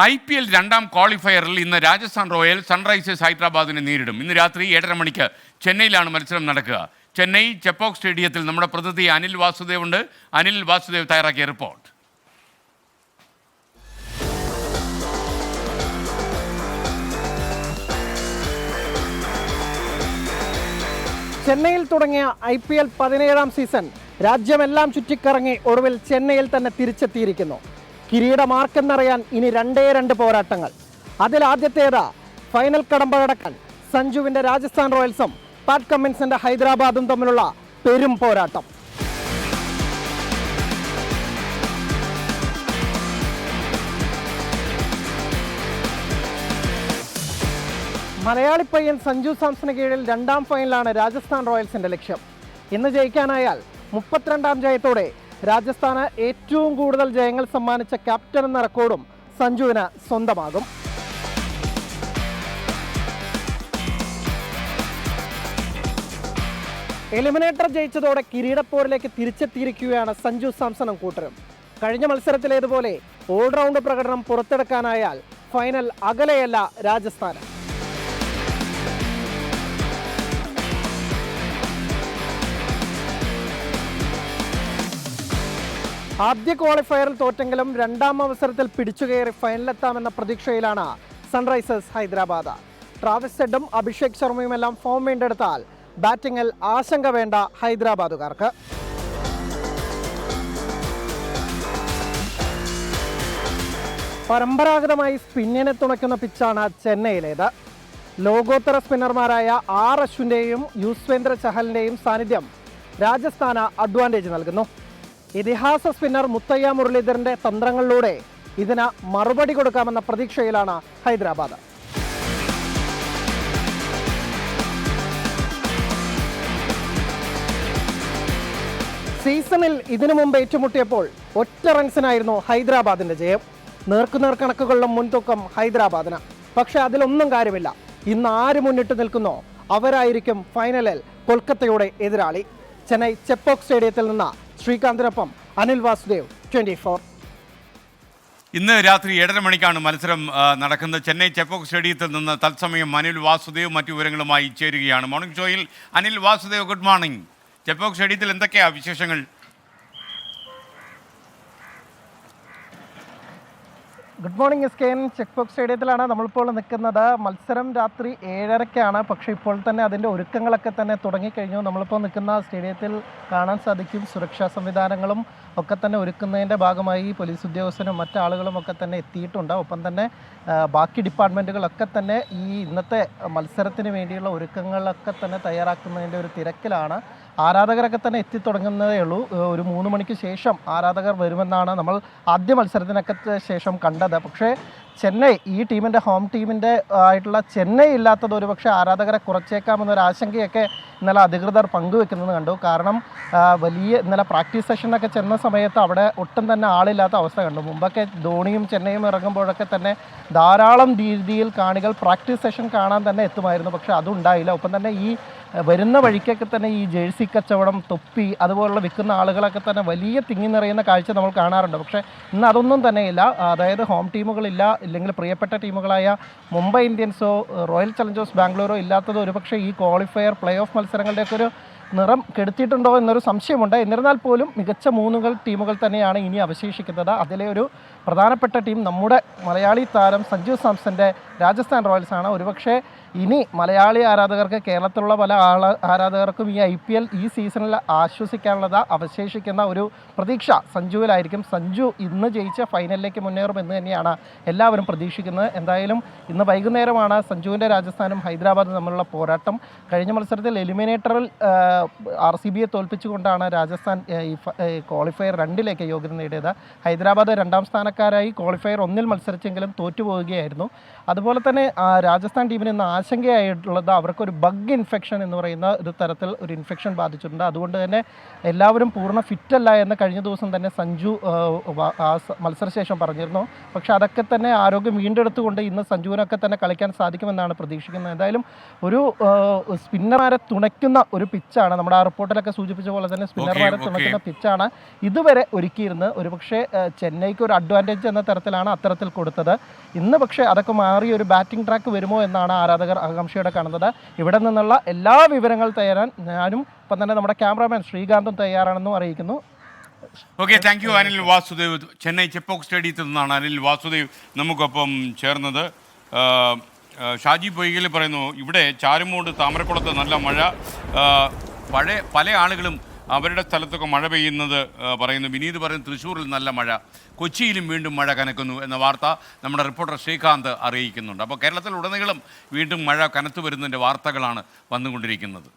I P L രണ്ടാം ക്വാളിഫയറിൽ ഇന്ന് Rajasthan royal Sunrisers ഹൈദരാബാദിനെ നേരിടും. ഇന്ന് രാത്രി ഏഴര മണിക്ക് ചെന്നൈയിലാണ് മത്സരം നടക്കുക. ചെന്നൈ ചെപ്പോക് സ്റ്റേഡിയത്തിൽ നമ്മുടെ പ്രതിനിധി അനിൽ വാസുദേവ് ഉണ്ട്. അനിൽ വാസുദേവ് തയ്യാറാക്കിയ റിപ്പോർട്ട്. ചെന്നൈയിൽ തുടങ്ങിയ ഐ പി എൽ പതിനേഴാം സീസൺ രാജ്യമെല്ലാം ചുറ്റിക്കറങ്ങി ഒടുവിൽ ചെന്നൈയിൽ തന്നെ തിരിച്ചെത്തിയിരിക്കുന്നു. കിരീടമാർക്കെന്നറിയാൻ ഇനി രണ്ടേ രണ്ട് പോരാട്ടങ്ങൾ. അതിൽ ആദ്യത്തേതാ ഫൈനൽ കടമ്പ കടക്കാൻ സഞ്ജുവിന്റെ രാജസ്ഥാൻ റോയൽസും പാറ്റ് കമ്മിൻസിന്റെ ഹൈദരാബാദും തമ്മിലുള്ള പെരും പോരാട്ടം. മലയാളി പയ്യൻ സഞ്ജു സാംസന് കീഴിൽ രണ്ടാം ഫൈനലാണ് രാജസ്ഥാൻ റോയൽസിന്റെ ലക്ഷ്യം. ഇന്ന് ജയിക്കാനായാൽ മുപ്പത്തിരണ്ടാം ജയത്തോടെ രാജസ്ഥാന് ഏറ്റവും കൂടുതൽ ജയങ്ങൾ സമ്മാനിച്ച ക്യാപ്റ്റൻ എന്ന റെക്കോർഡും സഞ്ജുവിന് സ്വന്തമാകും. എലിമിനേറ്റർ ജയിച്ചതോടെ കിരീടപ്പോരിലേക്ക് തിരിച്ചെത്തിയിരിക്കുകയാണ് സഞ്ജു സാംസണും കൂട്ടരും. കഴിഞ്ഞ മത്സരത്തിലേതുപോലെ ഓൾറൗണ്ട് പ്രകടനം പുറത്തെടുക്കാനായാൽ ഫൈനൽ അകലെയല്ല രാജസ്ഥാന്. ആദ്യ ക്വാളിഫയറിൽ തോറ്റെങ്കിലും രണ്ടാം അവസരത്തിൽ പിടിച്ചുകയറി ഫൈനലിലെത്താമെന്ന പ്രതീക്ഷയിലാണ് സൺറൈസേഴ്സ് ഹൈദരാബാദ്. ട്രാവിസ് ഹെഡും അഭിഷേക് ശർമ്മയുമെല്ലാം ഫോം വീണ്ടെടുത്താൽ ബാറ്റിംഗിൽ ആശങ്ക വേണ്ട ഹൈദരാബാദുകാർക്ക്. പരമ്പരാഗതമായി സ്പിന്നിനെ തുണയ്ക്കുന്ന പിച്ചാണ് ചെന്നൈയിലേത്. ലോകോത്തര സ്പിന്നർമാരായ ആർ അശ്വിന്റെയും യുസ്വേന്ദ്ര ചഹലിന്റെയും സാന്നിധ്യം രാജസ്ഥാന് അഡ്വാന്റേജ് നൽകുന്നു. ഇതിഹാസ സ്പിന്നർ മുത്തയ്യ മുരളീധരന്റെ തന്ത്രങ്ങളിലൂടെ ഇതിന് മറുപടി കൊടുക്കാമെന്ന പ്രതീക്ഷയിലാണ് ഹൈദരാബാദ്. സീസണിൽ ഇതിനു മുമ്പ് ഏറ്റുമുട്ടിയപ്പോൾ ഒറ്റ റൺസിനായിരുന്നു ഹൈദരാബാദിന്റെ ജയം. നേർക്കുനേർ കണക്കുകളിലും മുൻതൂക്കം ഹൈദരാബാദിന്. പക്ഷെ അതിലൊന്നും കാര്യമില്ല. ഇന്ന് ആര് മുന്നിട്ട് നിൽക്കുന്നോ അവരായിരിക്കും ഫൈനലിൽ കൊൽക്കത്തയുടെ എതിരാളി. ചെന്നൈ ചെപ്പോക്ക് സ്റ്റേഡിയത്തിൽ നിന്ന് ശ്രീകാന്തിനൊപ്പം അനിൽ വാസുദേവ് ട്വന്റി ഫോർ. ഇന്ന് രാത്രി ഏഴര മണിക്കാണ് മത്സരം നടക്കുന്നത്. ചെന്നൈ ചെപ്പോക്ക് സ്റ്റേഡിയത്തിൽ നിന്ന് തത്സമയം അനിൽ വാസുദേവ് മറ്റു വിവരങ്ങളുമായി ചേരുകയാണ്. മോർണിംഗ് ഷോയിൽ അനിൽ വാസുദേവ് ഗുഡ് മോർണിംഗ്. ചെപ്പോക്ക് സ്റ്റേഡിയത്തിൽ എന്തൊക്കെയാണ് വിശേഷങ്ങൾ? Good morning S K N Chepauk സ്റ്റേഡിയത്തിലാണ് നമ്മളിപ്പോൾ നിൽക്കുന്നത്. മത്സരം രാത്രി ഏഴരയ്ക്കാണ് പക്ഷേ ഇപ്പോൾ തന്നെ അതിന്റെ ഒരുക്കങ്ങളൊക്കെ തന്നെ തുടങ്ങിക്കഴിഞ്ഞു. നമ്മളിപ്പോൾ നിൽക്കുന്ന സ്റ്റേഡിയത്തിൽ കാണാൻ സാധിക്കും. സുരക്ഷാ സംവിധാനങ്ങളും ഒക്കെ തന്നെ ഒരുക്കുന്നതിന്റെ ഭാഗമായി പോലീസ് ഉദ്യോഗസ്ഥനും മറ്റാളുകളും ഒക്കെ തന്നെ എത്തിയിട്ടുണ്ട്. ഒപ്പം തന്നെ ബാക്കി ഡിപ്പാർട്ട്മെന്റുകളൊക്കെ തന്നെ ഈ ഇന്നത്തെ മത്സരത്തിന് വേണ്ടിയുള്ള ഒരുക്കങ്ങളൊക്കെ തന്നെ തയ്യാറാക്കുന്നതിന്റെ ഒരു തിരക്കിലാണ്. ആരാധകരൊക്കെ തന്നെ എത്തിത്തുടങ്ങുന്നതേ ഉള്ളൂ. ഒരു മൂന്ന് മണിക്ക് ശേഷം ആരാധകർ വരുമെന്നാണ് നമ്മൾ ആദ്യ മത്സരത്തിനൊക്കെ ശേഷം കണ്ടത്. പക്ഷേ ചെന്നൈ ഈ ടീമിന്റെ ഹോം ടീമിന്റെ ആയിട്ടുള്ള ചെന്നൈ ഇല്ലാത്തത് ഒരു പക്ഷേ ആരാധകരെ കുറച്ചേക്കാമെന്നൊരു ആശങ്കയൊക്കെ ഇന്നലെ അധികൃതർ പങ്കുവെക്കുന്നത് കണ്ടു. കാരണം വലിയ ഇന്നലെ പ്രാക്ടീസ് സെഷനൊക്കെ ചെന്ന സമയത്ത് അവിടെ ഒട്ടും തന്നെ ആളില്ലാത്ത അവസ്ഥ കണ്ടു. മുമ്പൊക്കെ ധോണിയും ചെന്നൈയും ഇറങ്ങുമ്പോഴൊക്കെ തന്നെ ധാരാളം രീതിയിൽ കാണികൾ പ്രാക്ടീസ് സെഷൻ കാണാൻ തന്നെ എത്തുമായിരുന്നു. പക്ഷേ അതുണ്ടായില്ല. ഒപ്പം തന്നെ ഈ വരുന്ന വഴിക്കൊക്കെ തന്നെ ഈ ജേഴ്സി കച്ചവടം തൊപ്പി അതുപോലുള്ള വിൽക്കുന്ന ആളുകളൊക്കെ തന്നെ വലിയ തിങ്ങി നിറയുന്ന കാഴ്ച നമ്മൾ കാണാറുണ്ട്. പക്ഷേ ഇന്ന് അതൊന്നും തന്നെയില്ല അതായത് ഹോം ടീമുകളില്ല ഇല്ലെങ്കിൽ പ്രിയപ്പെട്ട ടീമുകളായ മുംബൈ ഇന്ത്യൻസോ റോയൽ ചലഞ്ചേഴ്സ് ബാംഗ്ലൂരോ ഇല്ലാത്തത് ഒരുപക്ഷെ ഈ ക്വാളിഫയർ പ്ലേ ഓഫ് മത്സരങ്ങളുടെയൊക്കെ ഒരു നിറം കെടുത്തിയിട്ടുണ്ടോ എന്നൊരു സംശയമുണ്ട്. എന്നിരുന്നാൽ പോലും മികച്ച മൂന്നുകൾ ടീമുകൾ തന്നെയാണ് ഇനി അവശേഷിക്കുന്നത്. അതിലെ ഒരു പ്രധാനപ്പെട്ട ടീം നമ്മുടെ മലയാളി താരം സഞ്ജു സാംസന്റെ രാജസ്ഥാൻ റോയൽസ് ആണ് ഒരുപക്ഷെ ഇനി മലയാളി ആരാധകർക്ക് കേരളത്തിലുള്ള പല ആള ആരാധകർക്കും ഈ ഐ പി എൽ ഈ സീസണിൽ ആശ്വസിക്കാനുള്ളത് അവശേഷിക്കുന്ന ഒരു പ്രതീക്ഷ സഞ്ജുവിലായിരിക്കും. സഞ്ജു ഇന്ന് ജയിച്ച ഫൈനലിലേക്ക് മുന്നേറും എന്ന് തന്നെയാണ് എല്ലാവരും പ്രതീക്ഷിക്കുന്നത്. എന്തായാലും ഇന്ന് വൈകുന്നേരമാണ് സഞ്ജുവിന്റെ രാജസ്ഥാനും ഹൈദരാബാദും തമ്മിലുള്ള പോരാട്ടം. കഴിഞ്ഞ മത്സരത്തിൽ എലിമിനേറ്ററിൽ ആർ സി ബിയെ തോൽപ്പിച്ചുകൊണ്ടാണ് രാജസ്ഥാൻ ക്വാളിഫയർ രണ്ടിലേക്ക് യോഗ്യത നേടിയത്. ഹൈദരാബാദ് രണ്ടാം സ്ഥാനക്കാരായി ക്വാളിഫയർ ഒന്നിൽ മത്സരിച്ചെങ്കിലും തോറ്റുപോവുകയായിരുന്നു. അതുപോലെ തന്നെ രാജസ്ഥാൻ ടീമിന് ഇന്ന് ആശങ്കയായിട്ടുള്ളത് അവർക്കൊരു ബഗ് ഇൻഫെക്ഷൻ എന്ന് പറയുന്ന ഒരു തരത്തിൽ ഒരു ഇൻഫെക്ഷൻ ബാധിച്ചിട്ടുണ്ട്. അതുകൊണ്ട് തന്നെ എല്ലാവരും പൂർണ ഫിറ്റല്ല എന്ന് കഴിഞ്ഞ ദിവസം തന്നെ സഞ്ജു മത്സരശേഷം പറഞ്ഞിരുന്നു. പക്ഷെ അതൊക്കെ തന്നെ ആരോഗ്യം വീണ്ടെടുത്തുകൊണ്ട് ഇന്ന് സഞ്ജുവിനൊക്കെ തന്നെ കളിക്കാൻ സാധിക്കുമെന്നാണ് പ്രതീക്ഷിക്കുന്നത്. എന്തായാലും ഒരു സ്പിന്നർമാരെ തുണയ്ക്കുന്ന ഒരു പിച്ചാണ് നമ്മുടെ ആ റിപ്പോർട്ടിലൊക്കെ സൂചിപ്പിച്ച പോലെ തന്നെ സ്പിന്നർമാരെ തുണയ്ക്കുന്ന പിച്ചാണ് ഇതുവരെ ഒരുക്കിയിരുന്നത് ഒരു പക്ഷേ ചെന്നൈക്ക് ഒരു അഡ്വാന്റേജ് എന്ന തരത്തിലാണ് അത്തരത്തിൽ കൊടുത്തത്. ഇന്ന് പക്ഷേ അതൊക്കെ മാറി ഒരു ബാറ്റിംഗ് ട്രാക്ക് വരുമോ എന്നാണ് ആരാധകർ ആകാംക്ഷയോടെ കാണുന്നത്. ഇവിടെ നിന്നുള്ള എല്ലാ വിവരങ്ങൾ തയ്യാറാൻ ഞാനും ഇപ്പം തന്നെ നമ്മുടെ ക്യാമറാമാൻ ശ്രീകാന്തും തയ്യാറാണെന്നും അറിയിക്കുന്നു. Okay thank you Anil Vasudev. Chennai Chepauk സ്റ്റേഡിയത്തിൽ നിന്നാണ് അനിൽ വാസുദേവ് നമുക്കൊപ്പം ചേർന്നത്. ഷാജി പൊയ്കൽ പറയുന്നു ഇവിടെ ചാരുമൂട് താമരക്കുളത്ത് നല്ല മഴ. പഴയ പല ആളുകളും അവരുടെ സ്ഥലത്തൊക്കെ മഴ പെയ്യുന്നത് പറയുന്നു. വിനീത് പറയുന്നു തൃശ്ശൂരിൽ നല്ല മഴ. കൊച്ചിയിലും വീണ്ടും മഴ കനക്കുന്നു എന്ന വാർത്ത നമ്മുടെ റിപ്പോർട്ടർ ശ്രീകാന്ത് അറിയിക്കുന്നുണ്ട്. അപ്പോൾ കേരളത്തിൽ ഉടനീളം വീണ്ടും മഴ കനത്തു വരുന്നതിന്റെ വാർത്തകളാണ് വന്നുകൊണ്ടിരിക്കുന്നത്.